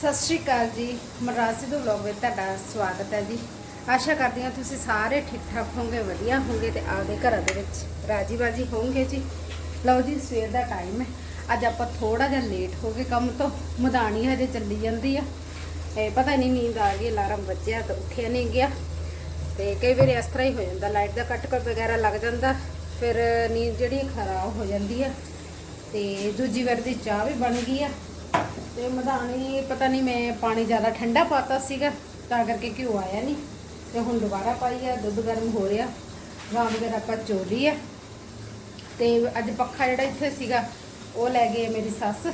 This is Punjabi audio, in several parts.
ਸਤਿ ਸ਼੍ਰੀ ਅਕਾਲ ਜੀ। ਮਰਾਸੀ ਦੇ ਵਲੌਗ ਵਿੱਚ ਤੁਹਾਡਾ ਸਵਾਗਤ ਹੈ ਜੀ। ਆਸ਼ਾ ਕਰਦੀ ਹਾਂ ਤੁਸੀਂ ਸਾਰੇ ਠੀਕ ਠਾਕ ਹੋਵੋਗੇ, ਵਧੀਆ ਹੋਵੋਗੇ ਤੇ ਆਪਦੇ ਘਰਾਂ ਦੇ ਵਿੱਚ ਰਾਜੀ ਬਾਜੀ ਹੋਵੋਗੇ ਜੀ। ਲਓ ਜੀ, ਸਵੇਰ ਦਾ ਟਾਈਮ ਹੈ। ਅੱਜ ਆਪਾਂ ਥੋੜਾ ਜਿਹਾ ਲੇਟ ਹੋ ਗਏ ਕੰਮ ਤੋਂ। ਮਧਾਣੀ ਹਜੇ ਚੱਲੀ ਜਾਂਦੀ ਆ। ਇਹ ਪਤਾ ਨਹੀਂ ਨੀਂਦ ਆ ਗਈ, ਅਲਾਰਮ ਵੱਜਿਆ ਤਾਂ ਉੱਠਿਆ ਨਹੀਂ ਗਿਆ। ਤੇ ਕਈ ਵਾਰੀ ਇਸ ਤਰ੍ਹਾਂ ਹੀ ਹੋ ਜਾਂਦਾ, ਲਾਈਟ ਦਾ ਕੱਟ ਕੱਟ ਵਗੈਰਾ ਲੱਗ ਜਾਂਦਾ। ਫਿਰ ਨੀਂਦ ਜਿਹੜੀ ਖਰਾਬ ਹੋ ਜਾਂਦੀ ਆ। ਤੇ ਦੂਜੀ ਵਾਰ ਦੀ ਚਾਹ ਵੀ ਬਣ ਗਈ ਆ। ਤੇ ਮਧਾਣੀ, ਪਤਾ ਨਹੀਂ ਮੈਂ ਪਾਣੀ ਜ਼ਿਆਦਾ ਠੰਡਾ ਪਾਤਾ ਸੀਗਾ, ਤਾਂ ਕਰਕੇ ਘਿਓ ਆਇਆ ਨਹੀਂ। ਤੇ ਹੁਣ ਦੁਬਾਰਾ ਪਾਈ ਆ, ਦੁੱਧ ਗਰਮ ਹੋ ਰਿਹਾ ਗਾਂ ਵਗੈਰਾ ਆਪਾਂ ਚੋਲੀ ਆ। ਤੇ ਅੱਜ ਪੱਖਾ ਜਿਹੜਾ ਇੱਥੇ ਸੀਗਾ, ਉਹ ਲੈ ਗਏ ਮੇਰੀ ਸੱਸ,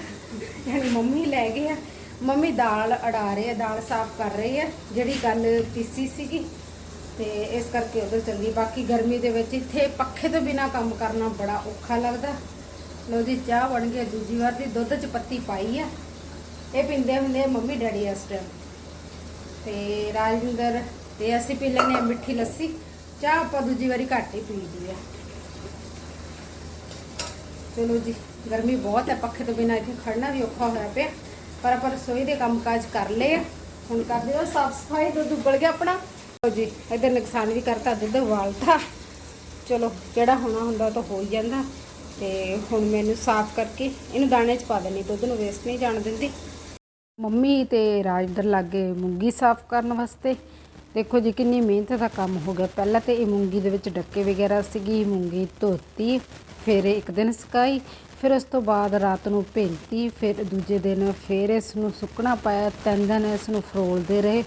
ਯਾਨੀ ਮੰਮੀ ਲੈ ਗਏ ਆ। ਮੰਮੀ ਦਾਲ ਅੜਾ ਰਹੇ ਆ, ਦਾਲ ਸਾਫ਼ ਕਰ ਰਹੀ ਆ, ਜਿਹੜੀ ਗੱਲ ਪੀਸੀ ਸੀਗੀ। ਤੇ ਇਸ ਕਰਕੇ ਉਧਰ ਚੱਲੀ। ਬਾਕੀ ਗਰਮੀ ਦੇ ਵਿੱਚ ਇੱਥੇ ਪੱਖੇ ਤੋਂ ਬਿਨਾ ਕੰਮ ਕਰਨਾ ਬੜਾ ਔਖਾ ਲੱਗਦਾ। ਲੋ ਜੀ, ਚਾਹ ਬਣ ਗਈ, ਦੂਜੀ ਵਾਰ ਦੀ ਦੁੱਧ ਚ ਪੱਤੀ ਪਾਈ ਆ। ਇਹ ਪੀਂਦੇ ਹੁੰਦੇ ਮੰਮੀ ਡੈਡੀ ਇਸ ਟਾਈਮ ਤੇ ਰਾਜਿੰਦਰ ਤੇ ਅਸੀਂ ਪੀ ਲੈਂਦੇ ਆ ਮਿੱਠੀ ਲੱਸੀ। ਚਾਹ ਆਪਾਂ ਦੂਜੀ ਵਾਰੀ ਘੱਟ ਹੀ ਪੀਦੀ ਆ। ਚਲੋ ਜੀ, ਗਰਮੀ ਬਹੁਤ ਹੈ, ਪੱਖੇ ਤੋਂ ਬਿਨਾਂ ਇੱਥੇ ਖੜਨਾ ਵੀ ਔਖਾ ਹੋਇਆ ਪਿਆ। ਪਰ ਆਪਾਂ ਰਸੋਈ ਦੇ ਕੰਮਕਾਜ ਕਰ ਲਏ ਆ। ਹੁਣ ਕਰਦੇ ਹਾਂ ਸਾਫ਼ ਸਫ਼ਾਈ, ਦੁੱਧ ਉਬਲ ਗਿਆ ਆਪਣਾ। ਲਓ ਜੀ, ਇਧਰ ਨੁਕਸਾਨ ਵੀ ਕਰਤਾ, ਦੁੱਧ ਉਬਾਲਤਾ। ਚਲੋ, ਜਿਹੜਾ ਹੋਣਾ ਹੁੰਦਾ ਉਹ ਤਾਂ ਹੋ ਹੀ ਜਾਂਦਾ। ਤੇ ਹੁਣ ਮੈਨੂੰ ਸਾਫ਼ ਕਰਕੇ ਇਹਨੂੰ ਦਾਣੇ 'ਚ ਪਾ ਦੇਣੀ ਦੁੱਧ ਨੂੰ ਵੇਸਟ ਨਹੀਂ ਜਾਣ ਦਿੰਦੀ। ਮੰਮੀ ਤੇ ਰਾਜਦਰ ਲੱਗੇ ਮੂੰਗੀ ਸਾਫ਼ ਕਰਨ ਵਾਸਤੇ। ਦੇਖੋ ਜੀ, ਕਿੰਨੀ ਮਿਹਨਤ ਦਾ ਕੰਮ ਹੋ ਗਿਆ। ਪਹਿਲਾਂ ਤੇ ਇਹ ਮੂੰਗੀ ਦੇ ਵਿੱਚ ਡੱਕੇ ਵਗੈਰਾ ਸੀਗੀ, ਮੂੰਗੀ ਧੋਤੀ, ਫਿਰ ਇੱਕ ਦਿਨ ਸੁਕਾਈ, ਫਿਰ ਉਸ ਤੋਂ ਬਾਅਦ ਰਾਤ ਨੂੰ ਭੇਂਤੀ, ਫਿਰ ਦੂਜੇ ਦਿਨ ਫਿਰ ਇਸ ਨੂੰ ਸੁੱਕਣਾ ਪਾਇਆ, ਤਿੰਨ ਦਿਨ ਇਸ ਨੂੰ ਫਰੋਲਦੇ ਰਹੇ,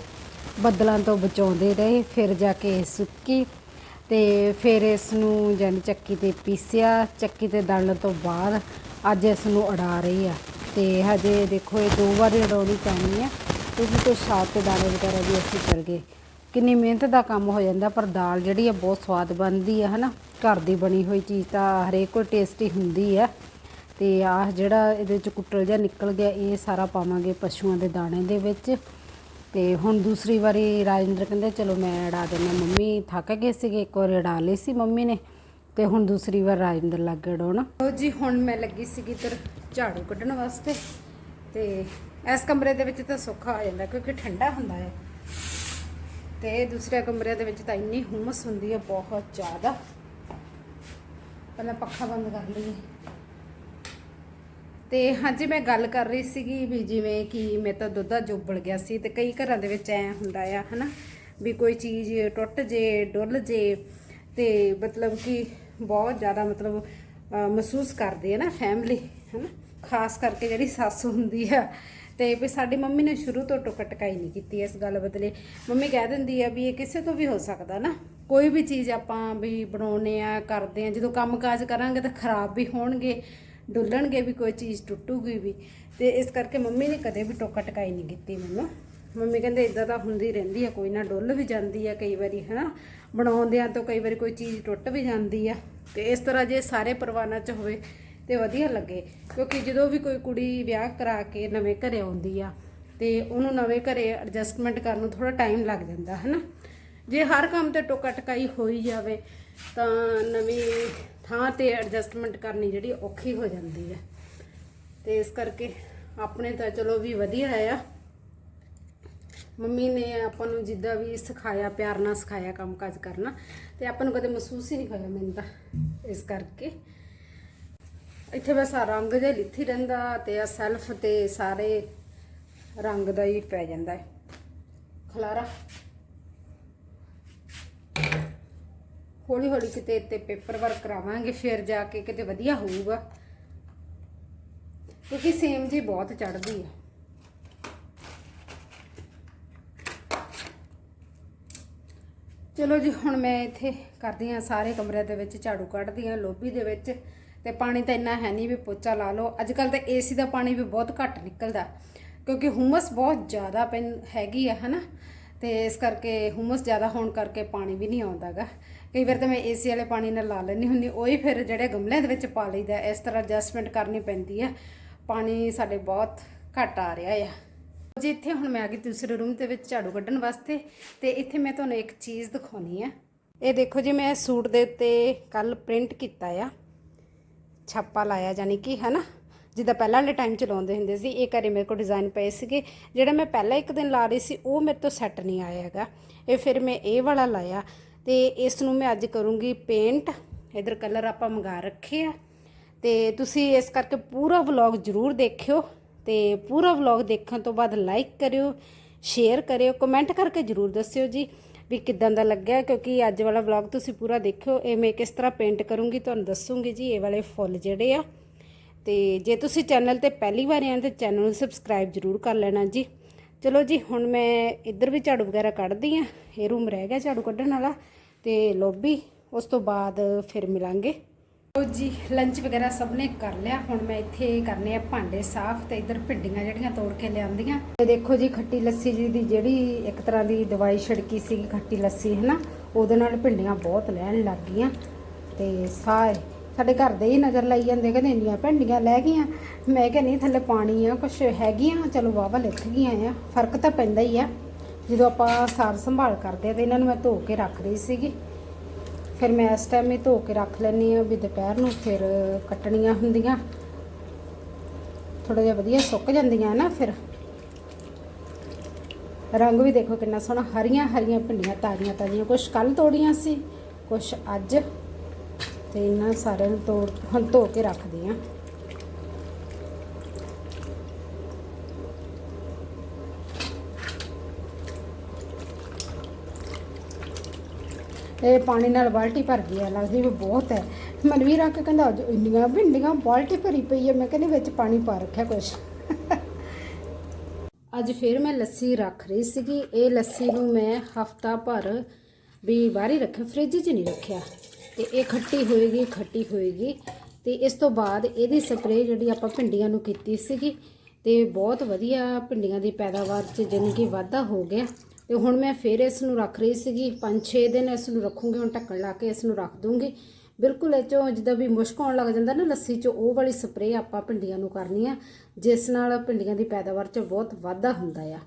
ਬੱਦਲਾਂ ਤੋਂ ਬਚਾਉਂਦੇ ਰਹੇ, ਫਿਰ ਜਾ ਕੇ ਸੁੱਕੀ। ਤੇ ਫਿਰ ਇਸ ਨੂੰ ਜਾਨੀ ਚੱਕੀ ਤੇ ਪੀਸਿਆ, ਚੱਕੀ ਤੇ ਦਲਣ ਤੋਂ ਬਾਅਦ ਅੱਜ ਇਸ ਨੂੰ ਅੜਾ ਰਹੀ ਆ। ਤੇ ਹਜੇ ਦੇਖੋ ਇਹ ਦੋ ਵਾਰੀ ਅੜਾਉਣੀ ਪੈਣੀ ਆ। ਕਿਉਂਕਿ ਕੋਈ ਸਾਗ ਤੇ ਦਾਣੇ ਵਗੈਰਾ ਵੀ ਅਸੀਂ ਕਰ ਗਏ। ਕਿੰਨੀ ਮਿਹਨਤ ਦਾ ਕੰਮ ਹੋ ਜਾਂਦਾ, ਪਰ ਦਾਲ ਜਿਹੜੀ ਆ ਬਹੁਤ ਸਵਾਦ ਬਣਦੀ ਆ, ਹਨਾ? ਘਰ ਦੀ ਬਣੀ ਹੋਈ ਚੀਜ਼ ਤਾਂ ਹਰੇਕ ਕੋਈ ਟੇਸਟੀ ਹੁੰਦੀ ਆ। ਤੇ ਆਹ ਜਿਹੜਾ ਇਹਦੇ 'ਚ ਕੁੱਟਲ ਜਿਹਾ ਨਿਕਲ ਗਿਆ, ਇਹ ਸਾਰਾ ਪਾਵਾਂਗੇ ਪਸ਼ੂਆਂ ਦੇ ਦਾਣੇ ਦੇ ਵਿੱਚ। ਤੇ ਹੁਣ ਦੂਸਰੀ ਵਾਰੀ ਰਾਜਿੰਦਰ ਕਹਿੰਦੇ, ਚਲੋ ਮੈਂ ਅੜਾ ਦਿੰਦਾ। ਮੰਮੀ ਥੱਕ ਗਏ ਸੀਗੇ, ਇੱਕ ਵਾਰੀ ਅੜਾ ਲਈ ਸੀ ਮੰਮੀ ਨੇ ਤੇ ਹੁਣ ਦੂਸਰੀ ਵਾਰ ਰਾਜਿੰਦਰ ਲੱਗ ਗਿਆ ਅਡਾਉਣ ਜੀ, ਹੁਣ ਮੈਂ ਲੱਗੀ ਸੀਗੀ ਇੱਧਰ ਝਾੜੂ ਕੱਢਣ ਵਾਸਤੇ ਤੇ ਇਸ ਕਮਰੇ ਦੇ ਵਿੱਚ ਤਾਂ ਸੌਖਾ ਹੋ ਜਾਂਦਾ ਕਿਉਂਕਿ ਠੰਡਾ ਹੁੰਦਾ ਹੈ। ਤੇ ਦੂਸਰੇ ਕਮਰੇ ਦੇ ਵਿੱਚ ਤਾਂ ਇੰਨੀ ਹੁਮਸ ਹੁੰਦੀ ਹੈ, ਬਹੁਤ ਜ਼ਿਆਦਾ। ਪਹਿਲਾਂ ਪੱਖਾ ਬੰਦ ਕਰ ਲਈਏ। ਤੇ ਹਾਂਜੀ, ਮੈਂ ਗੱਲ ਕਰ ਰਹੀ ਸੀਗੀ ਵੀ ਜਿਵੇਂ ਕਿ ਮੈਂ ਤਾਂ ਦੁੱਧ ਦਾ ਜੋਬਲ ਗਿਆ ਸੀ ਤੇ ਕਈ ਘਰਾਂ ਦੇ ਵਿੱਚ ਐ ਹੁੰਦਾ ਆ, ਹਨਾ, ਵੀ ਕੋਈ ਚੀਜ਼ ਟੁੱਟ ਜੇ, ਡੁੱਲ ਜੇ ਤੇ ਮਤਲਬ ਕਿ ਬਹੁਤ ਜ਼ਿਆਦਾ ਮਤਲਬ ਮਹਿਸੂਸ ਕਰਦੇ ਆ ਨਾ ਫੈਮਿਲੀ ਹਨਾ, ਖਾਸ ਕਰਕੇ ਜਿਹੜੀ ਸੱਸ ਹੁੰਦੀ ਆ। ਤੇ ਵੀ ਸਾਡੀ ਮੰਮੀ ਨੇ ਸ਼ੁਰੂ ਤੋਂ ਟੁਕ ਟਕਾਈ ਨਹੀਂ ਕੀਤੀ ਇਸ ਗੱਲ ਬਦਲੇ। ਮੰਮੀ ਕਹਿ ਦਿੰਦੀ ਆ ਵੀ ਇਹ ਕਿਸੇ ਤੋਂ ਵੀ ਹੋ ਸਕਦਾ ਨਾ। ਕੋਈ ਵੀ ਚੀਜ਼ ਆਪਾਂ ਵੀ ਬਣਾਉਨੇ ਆ, ਕਰਦੇ ਆ, ਜਦੋਂ ਕੰਮਕਾਜ ਕਰਾਂਗੇ ਤਾਂ ਖਰਾਬ ਵੀ ਹੋਣਗੇ। ਡੁੱਲਣਗੇ ਵੀ ਕੋਈ ਚੀਜ਼ ਟੁੱਟੂਗੀ ਵੀ। ਤੇ ਇਸ ਕਰਕੇ ਮੰਮੀ ਨੇ ਕਦੇ ਵੀ ਟੋਕਾ ਟਕਾਈ ਨਹੀਂ ਕੀਤੀ ਮੈਨੂੰ। ਮੰਮੀ ਕਹਿੰਦੇ ਇਦਾਂ ਤਾਂ ਹੁੰਦੀ ਰਹਿੰਦੀ ਆ, ਕੋਈ ਨਾ ਡੁੱਲ ਵੀ ਜਾਂਦੀ ਆ ਕਈ ਵਾਰੀ, ਹਨਾ? ਬਣਾਉਂਦਿਆਂ ਤੋਂ ਕਈ ਵਾਰੀ ਕੋਈ ਚੀਜ਼ ਟੁੱਟ ਵੀ ਜਾਂਦੀ ਆ। ਤੇ ਇਸ ਤਰ੍ਹਾਂ ਜੇ ਸਾਰੇ ਪਰਿਵਾਰਾਂ 'ਚ ਹੋਵੇ ਤੇ ਵਧੀਆ ਲੱਗੇ। ਕਿਉਂਕਿ ਜਦੋਂ ਵੀ ਕੋਈ ਕੁੜੀ ਵਿਆਹ ਕਰਾ ਕੇ ਨਵੇਂ ਘਰੇ ਆਉਂਦੀ ਆ, ਤੇ ਉਹਨੂੰ ਨਵੇਂ ਘਰੇ ਐਡਜਸਟਮੈਂਟ ਕਰਨ ਨੂੰ ਥੋੜਾ ਟਾਈਮ ਲੱਗ ਜਾਂਦਾ, ਹਨਾ? ਜੇ ਹਰ ਕੰਮ ਤੇ ਟੋਕਾ ਟਕਾਈ ਹੋਈ ਜਾਵੇ, ਤਾਂ ਨਵੀਂ ਥਾਂ ਤੇ ਐਡਜਸਟਮੈਂਟ ਕਰਨੀ ਜਿਹੜੀ ਔਖੀ ਹੋ ਜਾਂਦੀ ਹੈ। ਤੇ ਇਸ ਕਰਕੇ ਆਪਣੇ ਤਾਂ ਚਲੋ ਵੀ ਵਧੀਆ ਆ। ਮੰਮੀ ਨੇ ਆਪਾਂ ਨੂੰ ਜਿੱਦਾਂ ਵੀ ਸਿਖਾਇਆ, ਪਿਆਰ ਨਾਲ ਸਿਖਾਇਆ ਕੰਮਕਾਜ ਕਰਨਾ, ਤੇ ਆਪਾਂ ਨੂੰ ਕਦੇ ਮਹਿਸੂਸ ਹੀ ਨਹੀਂ ਹੋਇਆ ਮੈਨੂੰ ਤਾਂ। ਇਸ ਕਰਕੇ ਇੱਥੇ ਬਸ ਆਹ ਰੰਗ ਜਿਹਾ ਲਿੱਥੀ ਰਹਿੰਦਾ ਤੇ ਆ ਸੈਲਫ ਤੇ ਸਾਰੇ ਰੰਗ ਦਾ ਹੀ ਪੈ ਜਾਂਦਾ ਹੈ। ਖਲਾਰਾ। ਹੌਲੀ ਹੌਲੀ ਕਿਤੇ ਇੱਥੇ ਪੇਪਰ ਵਰਕ ਕਰਾਵਾਂਗੇ, ਫਿਰ ਜਾ ਕੇ ਕਿਤੇ ਵਧੀਆ ਹੋਊਗਾ। ਕਿਉਂਕਿ ਸੇਮ ਜੀ ਬਹੁਤ ਚੜਦੀ ਆ। ਚਲੋ ਜੀ, ਹੁਣ ਮੈਂ ਇੱਥੇ ਕਰਦੀ ਆ ਸਾਰੇ ਕਮਰਿਆਂ ਦੇ ਵਿੱਚ ਝਾੜੂ ਕੱਢਦੀ ਆ ਲੋਬੀ ਦੇ ਵਿੱਚ, ਤੇ ਪਾਣੀ ਤਾਂ ਇੰਨਾ ਹੈ ਨਹੀਂ ਵੀ ਪੋਚਾ ਲਾ ਲਓ। ਅੱਜ ਕੱਲ ਤਾਂ ਏਸੀ ਦਾ ਪਾਣੀ ਵੀ ਬਹੁਤ ਘੱਟ ਨਿਕਲਦਾ, ਕਿਉਂਕਿ ਹੁਮਸ ਬਹੁਤ ਜ਼ਿਆਦਾ ਪੈਂ, ਹੈਗੀ ਆ, ਹਨਾ? ਤੇ ਇਸ ਕਰਕੇ ਹੁਮਸ ਜ਼ਿਆਦਾ ਹੋਣ ਕਰਕੇ ਪਾਣੀ ਵੀ ਨਹੀਂ ਆਉਂਦਾਗਾ। ਕਈ ਵਾਰ ਤਾਂ ਮੈਂ ਏਸੀ ਵਾਲੇ ਪਾਣੀ ਨਾਲ ਲਾ ਲੈਣੀ ਹੁੰਦੀ, ਉਹੀ ਫਿਰ ਜਿਹੜੇ ਗਮਲਿਆਂ ਦੇ ਵਿੱਚ ਪਾ ਲਈਦਾ, ਇਸ ਤਰ੍ਹਾਂ ਐਡਜਸਟਮੈਂਟ ਕਰਨੀ ਪੈਂਦੀ ਆ। ਪਾਣੀ ਸਾਡੇ ਬਹੁਤ ਘੱਟ ਆ ਰਿਹਾ ਆ। ਜੀ, ਇੱਥੇ ਹੁਣ ਮੈਂ ਆ ਗਈ ਦੂਸਰੇ ਰੂਮ ਦੇ ਵਿੱਚ ਝਾੜੂ ਕੱਢਣ ਵਾਸਤੇ, ਤੇ ਇੱਥੇ ਮੈਂ ਤੁਹਾਨੂੰ ਇੱਕ ਚੀਜ਼ ਦਿਖਾਉਣੀ ਆ। ਇਹ ਦੇਖੋ ਜੀ, ਮੈਂ ਸੂਟ ਦੇ ਉੱਤੇ ਕੱਲ ਪ੍ਰਿੰਟ ਕੀਤਾ ਆ। ਛਾਪਾ ਲਾਇਆ ਯਾਨੀ ਕਿ, ਹਨਾ? ਜਿੱਦਾਂ ਪਹਿਲਾਂ ਵਾਲੇ ਟਾਈਮ ਚ ਲਾਉਂਦੇ ਹੁੰਦੇ ਸੀ, ਇਹ ਘਰੇ ਮੇਰੇ ਕੋਲ ਡਿਜ਼ਾਈਨ ਪਏ ਸੀਗੇ। ਜਿਹੜਾ ਮੈਂ ਪਹਿਲਾਂ ਇੱਕ ਦਿਨ ਲਾ ਰਹੀ ਸੀ, ਉਹ ਮੇਰੇ ਤੋਂ ਸੈੱਟ ਨਹੀਂ ਆਇਆ ਹੈਗਾ। ਇਹ ਫਿਰ ਮੈਂ ਇਹ ਵਾਲਾ ਲਾਇਆ। ਤੇ ਇਸ ਨੂੰ ਮੈਂ ਅੱਜ ਕਰੂੰਗੀ ਪੇਂਟ ਇਧਰ ਕਲਰ ਆਪਾਂ ਮੰਗਾ ਰੱਖੇ ਆ। ਤੇ ਤੁਸੀਂ ਇਸ ਕਰਕੇ ਪੂਰਾ ਵਲੌਗ ਜ਼ਰੂਰ ਦੇਖਿਓ ਤੇ ਪੂਰਾ ਵਲੌਗ ਦੇਖਣ ਤੋਂ ਬਾਅਦ ਲਾਈਕ ਕਰਿਓ ਸ਼ੇਅਰ ਕਰਿਓ ਕਮੈਂਟ ਕਰਕੇ ਜ਼ਰੂਰ ਦੱਸਿਓ ਜੀ ਵੀ ਕਿਦਾਂ ਦਾ ਲੱਗਿਆ, ਕਿਉਂਕਿ ਅੱਜ ਵਾਲਾ ਵਲੌਗ ਤੁਸੀਂ ਪੂਰਾ ਦੇਖਿਓ, ਇਹ ਮੈਂ ਕਿਸ ਤਰ੍ਹਾਂ ਪੇਂਟ ਕਰੂੰਗੀ ਤੁਹਾਨੂੰ ਦੱਸੂੰਗੀ ਜੀ, ਇਹ ਵਾਲੇ ਫੁੱਲ ਜਿਹੜੇ ਆ। ਤੇ ਜੇ ਤੁਸੀਂ ਚੈਨਲ ਤੇ ਪਹਿਲੀ ਵਾਰ ਆਏ ਤਾਂ ਚੈਨਲ ਨੂੰ ਸਬਸਕ੍ਰਾਈਬ ਜ਼ਰੂਰ ਕਰ ਲੈਣਾ ਜੀ। ਚਲੋ ਜੀ, ਹੁਣ ਮੈਂ ਇੱਧਰ ਵੀ ਝਾੜੂ ਵਗੈਰਾ ਕੱਢਦੀ ਆ, ਇਹ ਰੂਮ ਰਹਿ ਗਿਆ ਝਾੜੂ ਕੱਢਣ ਵਾਲਾ। ਤੇ ਲੌਬੀ, ਉਸ ਤੋਂ ਬਾਅਦ ਫਿਰ ਮਿਲਾਂਗੇ। ਲਓ ਜੀ ਲੰਚ ਵਗੈਰਾ ਸਭ ਨੇ ਕਰ ਲਿਆ। ਹੁਣ ਮੈਂ ਇੱਥੇ ਕਰਨੇ ਆ ਭਾਂਡੇ ਸਾਫ਼ ਤੇ ਇੱਧਰ ਭਿੰਡੀਆਂ ਜਿਹੜੀਆਂ ਤੋੜ ਕੇ ਲਿਆਂਦੀਆਂ। ਤੇ ਦੇਖੋ ਜੀ, ਖੱਟੀ ਲੱਸੀ ਜੀ ਦੀ ਜਿਹੜੀ ਇੱਕ ਤਰ੍ਹਾਂ ਦੀ ਦਵਾਈ ਛਿੜਕੀ ਸੀਗੀ, ਖੱਟੀ ਲੱਸੀ ਹੈ ਨਾ ਉਹਦੇ ਨਾਲ ਭਿੰਡੀਆਂ ਬਹੁਤ ਲੈਣ ਲੱਗ ਗਈਆਂ। ਤੇ ਸਾਰੇ ਸਾਡੇ ਘਰ ਦੇ ਹੀ ਨਜ਼ਰ ਲਾਈ ਜਾਂਦੇ, ਕਹਿੰਦੇ ਇੰਨੀਆਂ ਭਿੰਡੀਆਂ ਲੈ ਗਈਆਂ। ਮੈਂ ਕਿਹਾ, ਨਹੀਂ, ਥੱਲੇ ਪਾਣੀ ਆ, ਕੁਛ ਹੈਗੀਆਂ। ਚਲੋ ਵਾਵਾ ਲਿਖ ਗਈਆਂ ਆ। ਫ਼ਰਕ ਤਾਂ ਪੈਂਦਾ ਹੀ ਆ। ਜਦੋਂ ਆਪਾਂ ਸਾਰ ਸੰਭਾਲ ਕਰਦੇ ਆ ਤੇ ਇਹਨਾਂ ਨੂੰ ਮੈਂ ਧੋ ਕੇ ਰੱਖ ਰਹੀ ਸੀਗੀ। ਫਿਰ ਮੈਂ ਇਸ ਟਾਈਮ ਹੀ ਧੋ ਕੇ ਰੱਖ ਲੈਣੀ ਆ ਵੀ ਦੁਪਹਿਰ ਨੂੰ ਫਿਰ ਕੱਟਣੀਆਂ ਹੁੰਦੀਆਂ। ਥੋੜਾ ਜਿਹਾ ਵਧੀਆ ਸੁੱਕ ਜਾਂਦੀਆਂ ਨਾ ਫਿਰ। ਰੰਗ ਵੀ ਦੇਖੋ ਕਿੰਨਾ ਸੋਹਣਾ, ਹਰੀਆਂ ਹਰੀਆਂ ਭਿੰਡੀਆਂ ਤਾਜ਼ੀਆਂ ਤਾਜ਼ੀਆਂ। ਕੁਝ ਕੱਲ ਤੋੜੀਆਂ ਸੀ ਕੁਝ ਅੱਜ। ਤੇ ਇਹਨਾਂ ਸਾਰਿਆਂ ਨੂੰ ਤੋੜ ਹੁਣ ਧੋ ਕੇ ਰੱਖਦੀ ਆ ਇਹ ਪਾਣੀ ਨਾਲ ਬਾਲਟੀ ਭਰ ਗਈ ਹੈ ਲੱਗਦੀ ਵੀ ਬਹੁਤ ਹੈ। ਮਨਵੀਰ ਆ ਕੇ ਕਹਿੰਦਾ, ਅੱਜ ਇੰਨੀਆਂ ਭਿੰਡੀਆਂ ਬਾਲਟੀ ਭਰੀ ਪਈ ਹੈ ਮੈਂ ਕਹਿੰਦੀ, ਵਿੱਚ ਪਾਣੀ ਪਾ ਰੱਖਿਆ ਕੁਛ। ਅੱਜ ਫਿਰ ਮੈਂ ਲੱਸੀ ਰੱਖ ਰਹੀ ਸੀਗੀ। ਇਹ ਲੱਸੀ ਨੂੰ ਮੈਂ ਹਫਤਾ ਭਰ ਵੀ ਬਾਹਰੀ ਰੱਖਿਆ, ਫ੍ਰਿਜ 'ਚ ਨਹੀਂ ਰੱਖਿਆ। ਤੇ ਇਹ ਖੱਟੀ ਹੋਏਗੀ ਖੱਟੀ ਹੋਏਗੀ। ਤੇ ਇਸ ਤੋਂ ਬਾਅਦ ਇਹਦੀ ਸਪਰੇਅ ਜਿਹੜੀ ਆਪਾਂ ਭਿੰਡੀਆਂ ਨੂੰ ਕੀਤੀ ਸੀਗੀ, ਤੇ ਬਹੁਤ ਵਧੀਆ ਭਿੰਡੀਆਂ ਦੀ ਪੈਦਾਵਾਰ 'ਚ ਜਾਣੀ ਕਿ ਵਾਧਾ ਹੋ ਗਿਆ। ਤੇ ਹੁਣ ਮੈਂ ਫਿਰ ਇਸ ਨੂੰ ਰੱਖ ਰਹੀ ਸੀਗੀ 5-6 ਦਿਨ ਇਸ ਨੂੰ ਰੱਖੂੰਗੀ, ਹੁਣ ਢੱਕਣ ਲਾ ਕੇ ਇਸ ਨੂੰ ਰੱਖ ਦੂੰਗੀ। ਬਿਲਕੁਲ ਇਹ ਚੋਂ ਜਿੱਦਾਂ ਵੀ ਮੁਸ਼ਕ ਆਉਣ ਲੱਗ ਜਾਂਦਾ ਨਾ, ਲੱਸੀ 'ਚੋਂ ਉਹ ਵਾਲੀ ਸਪਰੇਅ ਆਪਾਂ ਭਿੰਡੀਆਂ ਨੂੰ ਕਰਨੀ ਆ, ਜਿਸ ਨਾਲ ਭਿੰਡੀਆਂ ਦੀ ਪੈਦਾਵਾਰ 'ਚ ਬਹੁਤ ਵਾਧਾ ਹੁੰਦਾ ਆ।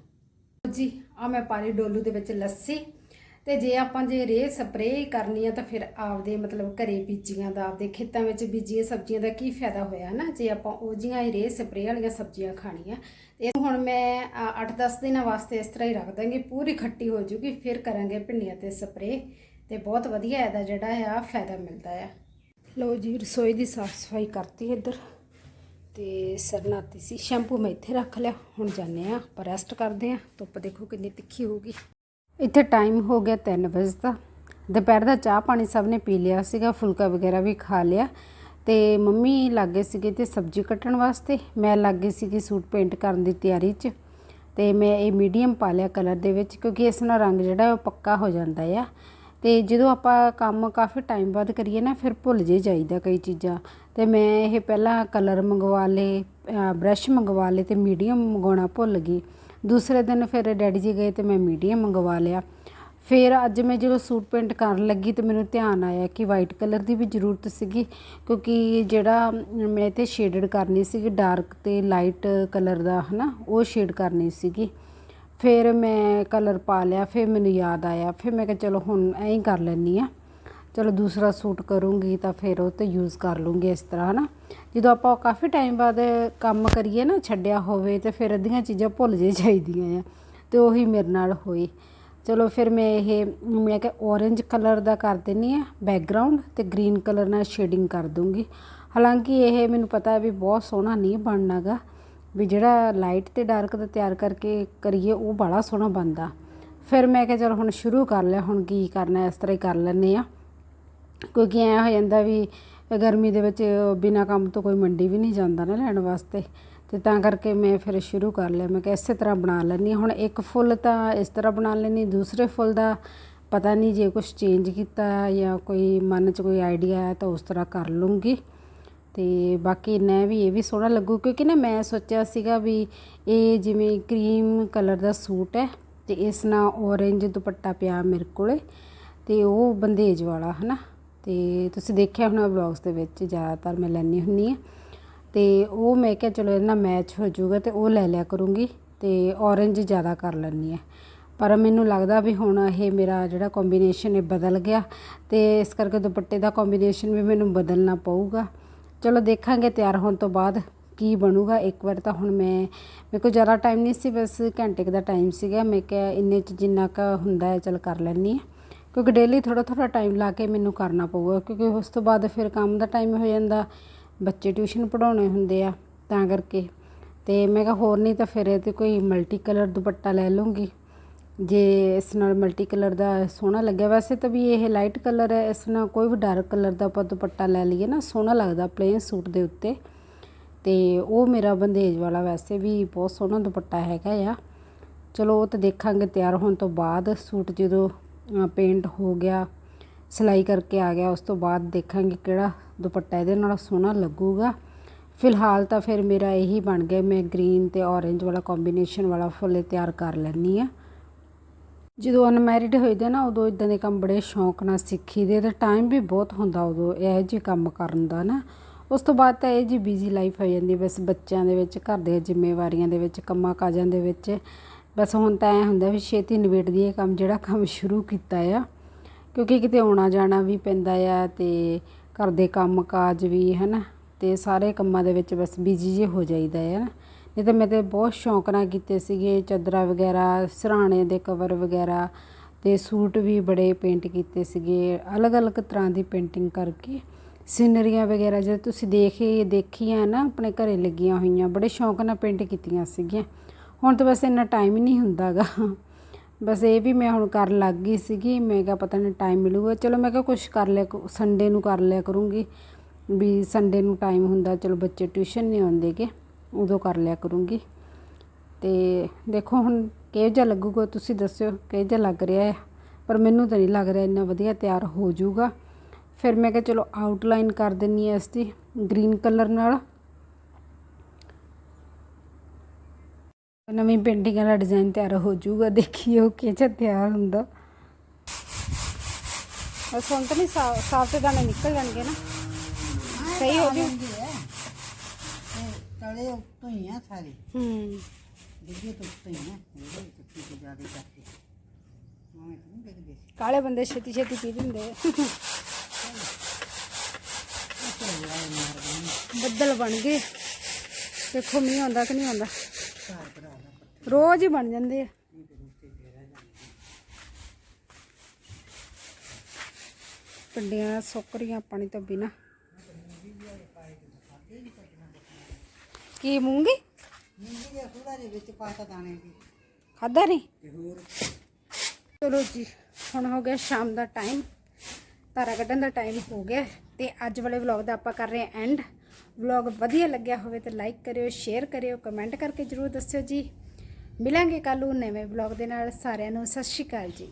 ਜੀ ਆ ਮੈਂ ਪਾਲੀ ਡੋਲੂ ਦੇ ਵਿੱਚ ਲੱਸੀ ਤੇ ਜੇ ਆਪਾਂ ਜੇ ਰੇ ਸਪਰੇਅ ਕਰਨੀ ਆ ਤਾਂ ਫਿਰ ਆਪਦੇ ਮਤਲਬ ਘਰੇ ਬੀਜੀਆਂ ਦਾ, ਆਪਦੇ ਖੇਤਾਂ ਵਿੱਚ ਬੀਜੀਆਂ ਸਬਜ਼ੀਆਂ ਦਾ ਕੀ ਫਾਇਦਾ ਹੋਇਆ ਨਾ? ਜੇ ਆਪਾਂ ਉਹ ਜੀਆਂ ਹੀ ਰੇ ਸਪਰੇਅ ਵਾਲੀਆਂ ਸਬਜ਼ੀਆਂ ਖਾਣੀਆਂ, ਤੇ ਹੁਣ ਮੈਂ 8-10 ਦਿਨਾਂ ਵਾਸਤੇ ਇਸ ਤਰ੍ਹਾਂ ਹੀ ਰੱਖ ਦਾਂਗੀ, ਪੂਰੀ ਖੱਟੀ ਹੋ ਜੂਗੀ, ਫਿਰ ਕਰਾਂਗੇ ਭਿੰਡੀਆਂ ਤੇ ਸਪਰੇਅ, ਤੇ ਬਹੁਤ ਵਧੀਆ ਇਹਦਾ ਜਿਹੜਾ ਆ ਫਾਇਦਾ ਮਿਲਦਾ ਆ। ਲਓ ਜੀ, ਰਸੋਈ ਦੀ ਸਾਫ਼ ਸਫ਼ਾਈ ਕਰਤੀ ਇੱਧਰ, ਤੇ ਸਰਨਾਤੀ ਸੀ, ਸ਼ੈਂਪੂ ਮੈਂ ਇੱਥੇ ਰੱਖ ਲਿਆ, ਹੁਣ ਜਾਂਦੇ ਆ ਆਪਾਂ ਰੈਸਟ ਕਰਦੇ ਆ ਧੁੱਪ ਦੇਖੋ ਕਿੰਨੀ ਤਿੱਖੀ ਹੋਊਗੀ। ਇੱਥੇ ਟਾਈਮ ਹੋ ਗਿਆ 3 ਵਜੇ ਦਾ। ਦੁਪਹਿਰ ਦਾ ਚਾਹ ਪਾਣੀ ਸਭ ਨੇ ਪੀ ਲਿਆ ਸੀਗਾ, ਫੁਲਕਾ ਵਗੈਰਾ ਵੀ ਖਾ ਲਿਆ ਤੇ ਮੰਮੀ ਲੱਗੇ ਸੀਗੇ ਤੇ ਸਬਜ਼ੀ ਕੱਟਣ ਵਾਸਤੇ। ਮੈਂ ਲੱਗੀ ਸੀਗੀ ਸੂਟ ਪੇਂਟ ਕਰਨ ਦੀ ਤਿਆਰੀ 'ਚ ਤੇ ਮੈਂ ਇਹ ਮੀਡੀਅਮ ਪਾ ਲਿਆ ਕਲਰ ਦੇ ਵਿੱਚ ਕਿਉਂਕਿ ਇਸ ਨਾਲ ਰੰਗ ਜਿਹੜਾ ਉਹ ਪੱਕਾ ਹੋ ਜਾਂਦਾ ਆ। ਤੇ ਜਦੋਂ ਆਪਾਂ ਕੰਮ ਕਾਫੀ ਟਾਈਮ ਬਾਅਦ ਕਰੀਏ ਨਾ, ਫਿਰ ਭੁੱਲ ਜੇ ਜਾਈਦਾ ਕਈ ਚੀਜ਼ਾਂ। ਤੇ ਮੈਂ ਇਹ ਪਹਿਲਾਂ ਕਲਰ ਮੰਗਵਾ ਲਏ ਬ੍ਰਸ਼ ਮੰਗਵਾ ਲਏ ਤੇ ਮੀਡੀਅਮ ਮੰਗਵਾਉਣਾ ਭੁੱਲ ਗਈ। ਦੂਸਰੇ ਦਿਨ ਫਿਰ ਡੈਡੀ ਜੀ ਗਏ ਤੇ ਮੈਂ ਮੀਡੀਅਮ ਮੰਗਵਾ ਲਿਆ। ਫਿਰ ਅੱਜ ਮੈਂ ਜਦੋਂ ਸੂਟ ਪੇਂਟ ਕਰਨ ਲੱਗੀ ਤੇ ਮੈਨੂੰ ਧਿਆਨ ਆਇਆ ਕਿ ਵਾਈਟ ਕਲਰ ਦੀ ਵੀ ਜ਼ਰੂਰਤ ਸੀਗੀ, ਕਿਉਂਕਿ ਜਿਹੜਾ ਮੈਂ ਤੇ ਸ਼ੇਡਡ ਕਰਨੀ ਸੀਗੀ ਡਾਰਕ ਤੇ ਲਾਈਟ ਕਲਰ ਦਾ, ਹਨਾ, ਉਹ ਸ਼ੇਡ ਕਰਨੀ ਸੀਗੀ। ਫਿਰ ਮੈਂ ਕਲਰ ਪਾ ਲਿਆ, ਫਿਰ ਮੈਨੂੰ ਯਾਦ ਆਇਆ, ਫਿਰ ਮੈਂ ਕਿਹਾ ਚਲੋ ਹੁਣ ਐਂ ਹੀ ਕਰ ਲੈਣੀ ਆ ਚਲੋ ਦੂਸਰਾ ਸੂਟ ਕਰੂੰਗੀ ਤਾਂ ਫਿਰ ਉਹ ਤੇ ਯੂਜ਼ ਕਰ ਲੂੰਗੀ ਇਸ ਤਰ੍ਹਾਂ ਨਾ ਜਦੋਂ ਆਪਾਂ ਕਾਫੀ ਟਾਈਮ ਬਾਅਦ ਕੰਮ ਕਰੀਏ ਨਾ, ਛੱਡਿਆ ਹੋਵੇ ਤੇ ਫਿਰ ਅੱਧੀਆਂ ਚੀਜ਼ਾਂ ਭੁੱਲ ਜੇ ਚਾਹੀਦੀਆਂ ਆ, ਤੇ ਉਹੀ ਮੇਰੇ ਨਾਲ ਹੋਈ ਚਲੋ ਫਿਰ ਮੈਂ ਇਹ, ਮੈਂ ਕਿ orange ਕਲਰ ਦਾ ਕਰ ਦਿੰਨੀ ਆ ਬੈਕਗ੍ਰਾਉਂਡ ਤੇ ਗ੍ਰੀਨ ਕਲਰ ਨਾਲ ਸ਼ੇਡਿੰਗ ਕਰ ਦੂੰਗੀ। ਹਾਲਾਂਕਿ ਇਹ ਮੈਨੂੰ ਪਤਾ ਹੈ ਵੀ ਬਹੁਤ ਸੋਹਣਾ ਨਹੀਂ ਬਣਨਾਗਾ ਵੀ ਜਿਹੜਾ ਲਾਈਟ ਤੇ ਡਾਰਕ ਦਾ ਤਿਆਰ ਕਰਕੇ ਕਰੀਏ, ਉਹ ਬੜਾ ਸੋਹਣਾ ਬਣਦਾ। ਫਿਰ ਮੈਂ ਕਿਹਾ ਚਲ ਹੁਣ ਸ਼ੁਰੂ ਕਰ ਲਿਆ, ਹੁਣ ਕੀ ਕਰਨਾ, ਇਸ ਤਰ੍ਹਾਂ ਹੀ ਕਰ ਲੈਨੇ ਆ। ਕਿਉਂਕਿ ਐ ਹੋ ਜਾਂਦਾ ਵੀ ਗਰਮੀ ਦੇ ਵਿੱਚ ਬਿਨਾ ਕੰਮ ਤੋਂ ਕੋਈ ਮੰਡੀ ਵੀ ਨਹੀਂ ਜਾਂਦਾ ਨਾ ਲੈਣ ਵਾਸਤੇ। ਤੇ ਤਾਂ ਕਰਕੇ ਮੈਂ ਫਿਰ ਸ਼ੁਰੂ ਕਰ ਲਿਆ। ਮੈਂ ਕਿਹਾ ਇਸੇ ਤਰ੍ਹਾਂ ਬਣਾ ਲੈਣੀ ਹੁਣ ਇੱਕ ਫੁੱਲ ਤਾਂ ਇਸ ਤਰ੍ਹਾਂ ਬਣਾ ਲੈਣੀ ਦੂਸਰੇ ਫੁੱਲ ਦਾ ਪਤਾ ਨਹੀਂ ਜੇ ਕੁਝ ਚੇਂਜ ਕੀਤਾ ਜਾਂ ਕੋਈ ਮਨ 'ਚ ਕੋਈ ਆਈਡੀਆ ਹੈ ਤਾਂ ਉਸ ਤਰ੍ਹਾਂ ਕਰ ਲੂੰਗੀ। ਤੇ ਬਾਕੀ ਨਾ ਵੀ ਇਹ ਵੀ ਸੋਹਣਾ ਲੱਗੂ। ਕਿਉਂਕਿ ਨਾ ਮੈਂ ਸੋਚਿਆ ਸੀਗਾ ਵੀ ਇਹ ਜਿਵੇਂ ਕਰੀਮ ਕਲਰ ਦਾ ਸੂਟ ਹੈ ਤੇ ਇਸ ਨਾਲ orange ਦੁਪੱਟਾ ਪਿਆ ਮੇਰੇ ਕੋਲੇ ਤੇ ਉਹ ਬੰਦੇਜ ਵਾਲਾ, ਹਨਾ? ਤੇ ਤੁਸੀਂ ਦੇਖਿਆ ਹੋਣਾ ਵਲੌਗਸ ਦੇ ਵਿੱਚ, ਜ਼ਿਆਦਾਤਰ ਮੈਂ ਲੈਣੀ ਹੁੰਨੀ ਆ ਤੇ ਉਹ ਮੈਂ ਕਿਹਾ ਚਲੋ ਇਹਨਾਂ ਮੈਚ ਹੋ ਜਾਊਗਾ ਤੇ ਉਹ ਲੈ ਲਿਆ ਕਰੂੰਗੀ ਤੇ orange ਜ਼ਿਆਦਾ ਕਰ ਲੈਣੀ ਆ ਪਰ ਮੈਨੂੰ ਲੱਗਦਾ ਵੀ ਹੁਣ ਇਹ ਮੇਰਾ ਜਿਹੜਾ ਕੰਬੀਨੇਸ਼ਨ ਇਹ ਬਦਲ ਗਿਆ ਤੇ ਇਸ ਕਰਕੇ ਦੁਪੱਟੇ ਦਾ ਕੰਬੀਨੇਸ਼ਨ ਵੀ ਮੈਨੂੰ ਬਦਲਣਾ ਪਊਗਾ। ਚਲੋ ਦੇਖਾਂਗੇ ਤਿਆਰ ਹੋਣ ਤੋਂ ਬਾਅਦ ਕੀ ਬਣੂਗਾ। ਇੱਕ ਵਾਰ ਤਾਂ ਹੁਣ ਮੈਂ, ਮੇਰੇ ਕੋਲ ਜ਼ਿਆਦਾ ਟਾਈਮ ਨਹੀਂ ਸੀ, ਬਸ ਘੰਟੇ ਦਾ ਟਾਈਮ ਸੀਗਾ। ਮੈਂ ਕਿਹਾ ਇੰਨੇ ਚ ਜਿੰਨਾ ਕੁ ਹੁੰਦਾ ਹੈ, ਚਲ ਕਰ ਲੈਣੀ ਆ ਕਿਉਂਕਿ ਡੇਲੀ ਥੋੜਾ ਥੋੜਾ ਟਾਈਮ ਲਾ ਕੇ ਮੈਨੂੰ ਕਰਨਾ ਪਊਗਾ, ਕਿਉਂਕਿ ਉਸ ਤੋਂ ਬਾਅਦ ਫਿਰ ਕੰਮ ਦਾ ਟਾਈਮ ਹੋ ਜਾਂਦਾ, ਬੱਚੇ ਟਿਊਸ਼ਨ ਪੜਾਉਣੇ ਹੁੰਦੇ ਆ ਤਾਂ ਕਰਕੇ। ਤੇ ਮੈਂ ਕਿਹਾ ਹੋਰ ਨਹੀਂ ਤਾਂ ਫਿਰ ਇਹ ਤੇ ਕੋਈ ਮਲਟੀ ਕਲਰ ਦੁਪੱਟਾ ਲੈ ਲੂੰਗੀ ਜੇ ਇਸ ਨਾਲ ਮਲਟੀ ਕਲਰ ਦਾ ਸੋਹਣਾ ਲੱਗਿਆ, ਵੈਸੇ ਤਾਂ ਵੀ ਇਹ ਲਾਈਟ ਕਲਰ ਹੈ, ਇਸ ਨਾਲ ਕੋਈ ਵੀ ਡਾਰਕ ਕਲਰ ਦਾ ਆਪਾਂ ਦੁਪੱਟਾ ਲੈ ਲਈਏ ਨਾ, ਸੋਹਣਾ ਲੱਗਦਾ ਪਲੇਨ ਸੂਟ ਦੇ ਉੱਤੇ। ਤੇ ਉਹ ਮੇਰਾ ਬੰਦੇਜ ਵਾਲਾ ਵੈਸੇ ਵੀ ਬਹੁਤ ਸੋਹਣਾ ਦੁਪੱਟਾ ਹੈਗਾ ਆ। ਚਲੋ ਉਹ ਤਾਂ ਦੇਖਾਂਗੇ ਤਿਆਰ ਹੋਣ ਤੋਂ ਬਾਅਦ, ਸੂਟ ਜਦੋਂ ਪੇਂਟ ਹੋ ਗਿਆ, ਸਿਲਾਈ ਕਰਕੇ ਆ ਗਿਆ, ਉਸ ਤੋਂ ਬਾਅਦ ਦੇਖਾਂਗੇ ਕਿਹੜਾ ਦੁਪੱਟਾ ਇਹਦੇ ਨਾਲ ਸੋਹਣਾ ਲੱਗੂਗਾ। ਫਿਲਹਾਲ ਤਾਂ ਫਿਰ ਮੇਰਾ ਇਹੀ ਬਣ ਗਿਆ, ਮੈਂ ਗ੍ਰੀਨ ਤੇ ਔਰੇਂਜ ਵਾਲਾ ਕੰਬੀਨੇਸ਼ਨ ਵਾਲਾ ਫੁੱਲੇ ਤਿਆਰ ਕਰ ਲੈਣੀ ਆ ਜਦੋਂ ਅਨਮੈਰਿਡ ਹੋਈਦੇ ਨਾ, ਉਦੋਂ ਇਦਾਂ ਦੇ ਕੰਮ ਬੜੇ ਸ਼ੌਂਕ ਨਾਲ ਸਿੱਖੀਦੇ, ਤੇ ਟਾਈਮ ਵੀ ਬਹੁਤ ਹੁੰਦਾ ਉਦੋਂ ਇਹੋ ਜਿਹੇ ਕੰਮ ਕਰਨ ਦਾ ਨਾ। ਉਸ ਤੋਂ ਬਾਅਦ ਤਾਂ ਇਹ ਜੀ ਬਿਜ਼ੀ ਲਾਈਫ ਹੋ ਜਾਂਦੀ ਬਸ ਬੱਚਿਆਂ ਦੇ ਵਿੱਚ, ਘਰ ਦੀਆਂ ਜ਼ਿੰਮੇਵਾਰੀਆਂ ਦੇ ਵਿੱਚ, ਕੰਮਾਂ ਕਾਜਾਂ ਦੇ ਵਿੱਚ। ਬਸ ਹੁਣ ਤਾਂ ਐ ਹੁੰਦਾ ਵੀ ਛੇਤੀ ਨਿਬੇੜ ਦਈਏ ਕੰਮ ਜਿਹੜਾ ਕੰਮ ਸ਼ੁਰੂ ਕੀਤਾ ਆ। ਕਿਉਂਕਿ ਕਿਤੇ ਆਉਣਾ ਜਾਣਾ ਵੀ ਪੈਂਦਾ ਆ ਤੇ ਘਰ ਦੇ ਕੰਮ ਕਾਜ ਵੀ, ਹਨਾ, ਤੇ ਸਾਰੇ ਕੰਮਾਂ ਦੇ ਵਿੱਚ ਬਸ ਬਿਜ਼ੀ ਜੇ ਹੋ ਜਾਈਦਾ ਹੈ ਨਾ। ਨਹੀਂ ਤਾਂ ਮੈਂ ਤੇ ਬਹੁਤ ਸ਼ੌਂਕ ਨਾਲ ਕੀਤੇ ਸੀਗੇ, ਚਾਦਰਾਂ ਵਗੈਰਾ, ਸਰਾਣੇ ਦੇ ਕਵਰ ਵਗੈਰਾ, ਤੇ ਸੂਟ ਵੀ ਬੜੇ ਪੇਂਟ ਕੀਤੇ ਸੀਗੇ, ਅਲੱਗ-ਅਲੱਗ ਤਰ੍ਹਾਂ ਦੀ ਪੇਂਟਿੰਗ ਕਰਕੇ। ਸੀਨਰੀਆਂ ਵਗੈਰਾ ਜੇ ਤੁਸੀਂ ਦੇਖੀ, ਦੇਖੀਆਂ ਨਾ, ਆਪਣੇ ਘਰੇ ਲੱਗੀਆਂ ਹੋਈਆਂ, ਬੜੇ ਸ਼ੌਂਕ ਨਾਲ ਪੇਂਟ ਕੀਤੀਆਂ ਸੀਗੀਆਂ। ਹੁਣ ਤਾਂ ਬਸ ਇੰਨਾ ਟਾਈਮ ਹੀ ਨਹੀਂ ਹੁੰਦਾਗਾ। ਬਸ ਇਹ ਵੀ ਮੈਂ ਹੁਣ ਕਰਨ ਲੱਗ ਗਈ ਸੀਗੀ, ਮੈਂ ਕਿਹਾ ਪਤਾ ਨਹੀਂ ਟਾਈਮ ਮਿਲੂਗਾ। ਚਲੋ ਮੈਂ ਕਿਹਾ ਕੁਝ ਕਰ ਲਿਆ ਸੰਡੇ ਨੂੰ ਕਰ ਲਿਆ ਕਰੂੰਗੀ। ਵੀ ਸੰਡੇ ਨੂੰ ਟਾਈਮ ਹੁੰਦਾ, ਚਲੋ ਬੱਚੇ ਟਿਊਸ਼ਨ ਨਹੀਂ ਆਉਂਦੇਗੇ ਉਦੋਂ ਕਰ ਲਿਆ ਕਰੂੰਗੀ। ਤੇ ਦੇਖੋ ਹੁਣ ਕਿਹੋ ਜਿਹਾ ਲੱਗੂਗਾ, ਤੁਸੀਂ ਦੱਸਿਓ ਕਿਹੋ ਜਿਹਾ ਲੱਗ ਰਿਹਾ ਹੈ। ਪਰ ਮੈਨੂੰ ਤਾਂ ਨਹੀਂ ਲੱਗ ਰਿਹਾ ਇੰਨਾ ਵਧੀਆ ਤਿਆਰ ਹੋ ਜਾਊਗਾ। ਫਿਰ ਮੈਂ ਕਿਹਾ ਚਲੋ ਆਊਟਲਾਈਨ ਕਰ ਦਿੰਨੀ ਹੈ ਇਸ ਦੀ ਗ੍ਰੀਨ ਕਲਰ ਨਾਲ। ਨਵੀਂ ਪੇਂਟਿੰਗ ਵਾਲਾ ਡਿਜ਼ਾਈਨ ਤਿਆਰ ਹੋ ਜਾਊਗਾ ਦੇਖੀਓ ਕਿ ਜਿਹਾ ਤਿਆਰ ਹੁੰਦਾ ਬਸ ਹੁਣ ਤਾਂ ਨਹੀਂ ਸਾਫ਼ ਸਾਫ਼ ਤੇ ਦਾਣੇ ਨਿਕਲ ਜਾਣਗੇ ਨਾ ਸਹੀ ਹੋ ਜੂ ਤਲੇ ਉੱਤੋਂ ਹੀ ਆ ਸਾਰੇ ਹੂੰ ਡਿੱਗੇ ਤੋਂ ਉੱਤੋਂ ਹੀ ਆ ਇਹਦੇ ਉੱਤੇ ਤੇ ਜ਼ਿਆਦਾ ਕਰਕੇ ਮੈਂ ਤਾਂ ਨਹੀਂ ਦੇਖਦੇ ਸੀ ਕਾਲੇ ਬੰਦੇ ਛੇਤੀ ਛੇਤੀ ਪੀ ਦਿੰਦੇ ਆ। ਰੋਜ਼ ਹੀ ਬਣ ਜਾਂਦੇ ਆ। ਪਿੰਡੀਆਂ ਸੁੱਕ ਪਾਣੀ ਤੋਂ ਬਿਨਾ। ਕੀ ਮੂੰਗੀ? ਨਿੰਗੀ ਦੇ ਥੋੜਾ ਜਿਹੇ ਵਿੱਚ ਪਾਤਾ ਦਾਣੇ ਦੀ ਖਾਦਾ ਨਹੀਂ? ਚਲੋ ਜੀ, ਹੁਣ ਹੋ ਗਿਆ ਸ਼ਾਮ ਦਾ ਟਾਈਮ ਤਾਰਾ ਕੱਢਣ ਦਾ ਟਾਈਮ ਹੋ ਗਿਆ। ਤੇ ਅੱਜ ਵਾਲੇ ਵਲੌਗ ਦਾ ਆਪਾਂ ਕਰ ਰਹੇ ਹਾਂ ਐਂਡ ਵਲੌਗ ਵਧੀਆ ਲੱਗਿਆ ਹੋਵੇ ਤਾਂ ਲਾਈਕ ਕਰਿਓ ਸ਼ੇਅਰ ਕਰਿਓ ਕਮੈਂਟ ਕਰਕੇ ਜਰੂਰ ਦੱਸਿਓ ਜੀ। ਮਿਲਾਂਗੇ ਕੱਲ੍ਹ ਨੂੰ ਨਵੇਂ ਵਲੌਗ ਦੇ ਨਾਲ। ਸਾਰਿਆਂ ਨੂੰ ਸਤਿ ਸ਼੍ਰੀ ਅਕਾਲ ਜੀ।